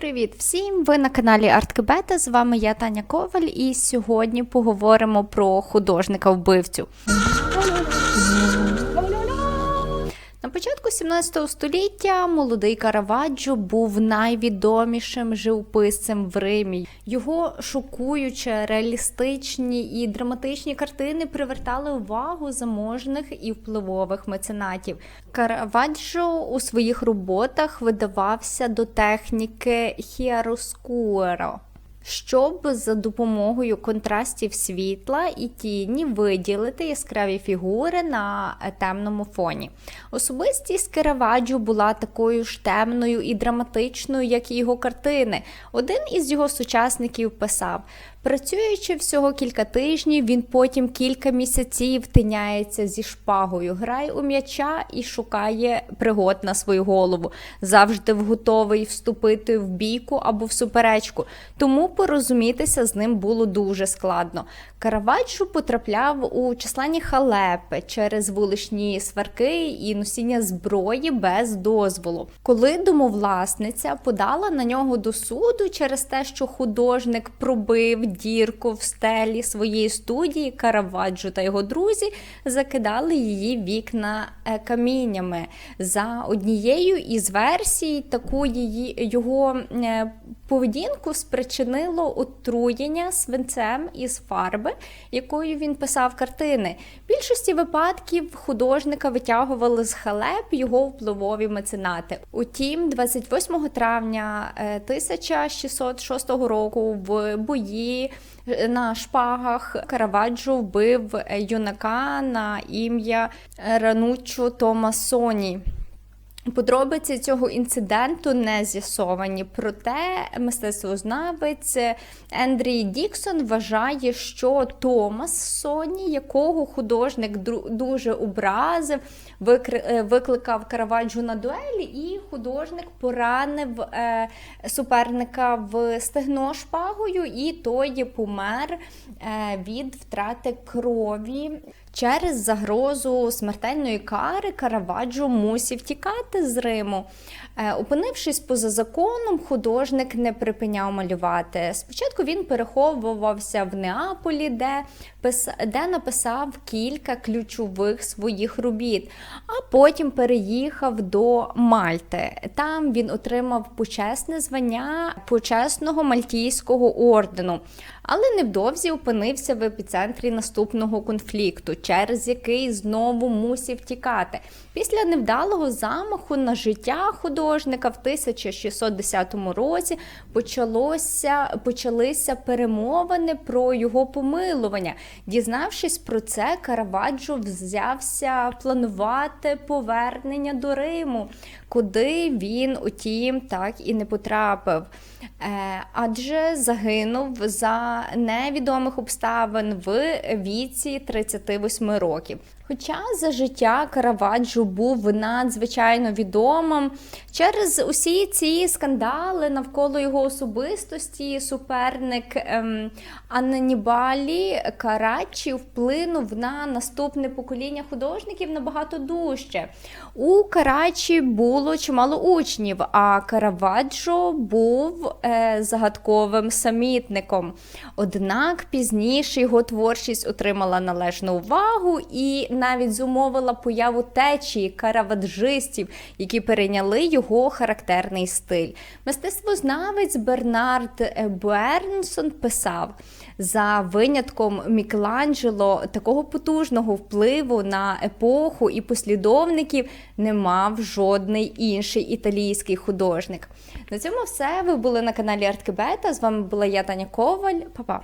Привіт всім! Ви на каналі Арткебета. З вами я Таня Коваль, і сьогодні поговоримо про художника-вбивцю. Початку 17 століття молодий Караваджо був найвідомішим живописцем в Римі. Його шокуюче, реалістичні і драматичні картини привертали увагу заможних і впливових меценатів. Караваджо у своїх роботах видавався до техніки хіароскуеро щоб за допомогою контрастів світла і тіні виділити яскраві фігури на темному фоні. Особистість Караваджо була такою ж темною і драматичною, як і його картини. Один із його сучасників писав: Працюючи всього кілька тижнів, він потім кілька місяців тиняється зі шпагою, грає у м'яча і шукає пригод на свою голову, завжди готовий вступити в бійку або в суперечку. Тому порозумітися з ним було дуже складно. Караваджо потрапляв у численні халепи через вуличні сварки і носіння зброї без дозволу. Коли домовласниця подала на нього до суду через те, що художник пробив дірку в стелі своєї студії, Караваджо та його друзі закидали її вікна е, каміннями. За однією із версій, таку її його е, поведінку спричинило отруєння свинцем із фарби, якою він писав картини. В більшості випадків художника витягували з халеп його впливові меценати. Утім, 28 травня 1606 е, року в бої е, на шпагах Караваджо вбив юнака на ім'я Рануччо Томасоні. Подробиці цього інциденту не з'ясовані, проте мистецтвознавець Ендрій Діксон вважає, що Томас Соні, якого художник дуже образив, е, викликав Караваджо на дуелі, і художник поранив е, суперника в стегно шпагою, і той помер е, від втрати крові. Через загрозу смертельної кари Караваджо мусів тікати з Риму. Е, опинившись поза законом, художник не припиняв малювати. Спочатку він переховувався в Неаполі, де де написав кілька ключових своїх робіт, а потім переїхав до Мальти. Там він отримав почесне звання почесного мальтійського ордену, але невдовзі опинився в епіцентрі наступного конфлікту, через який знову мусив тікати. Після невдалого замаху на життя художника в 1610 році почалося, почалися перемовини про його помилування. Дізнавшись про це, Караваджо взявся планувати повернення до Риму, куди він, утім, так і не потрапив. Е, адже загинув за невідомих обставин в віці 38 років. Хоча за життя Караваджо був надзвичайно відомим через усі ці скандали навколо його особистості, суперник ем, Аннібалі Карачі вплинув на наступне покоління художників набагато дужче. У Карачі було чимало учнів, а Караваджо був загадковим самітником. Однак пізніше його творчість отримала належну увагу і навіть зумовила появу течії караваджистів, які перейняли його характерний стиль. Мистецтвознавець Бернард Бернсон писав: за винятком Мікеланджело такого потужного впливу на епоху і послідовників не мав жодний інший італійський художник. На цьому все. Ви були на каналі Арткебета. З вами була я Таня Коваль. Па-па!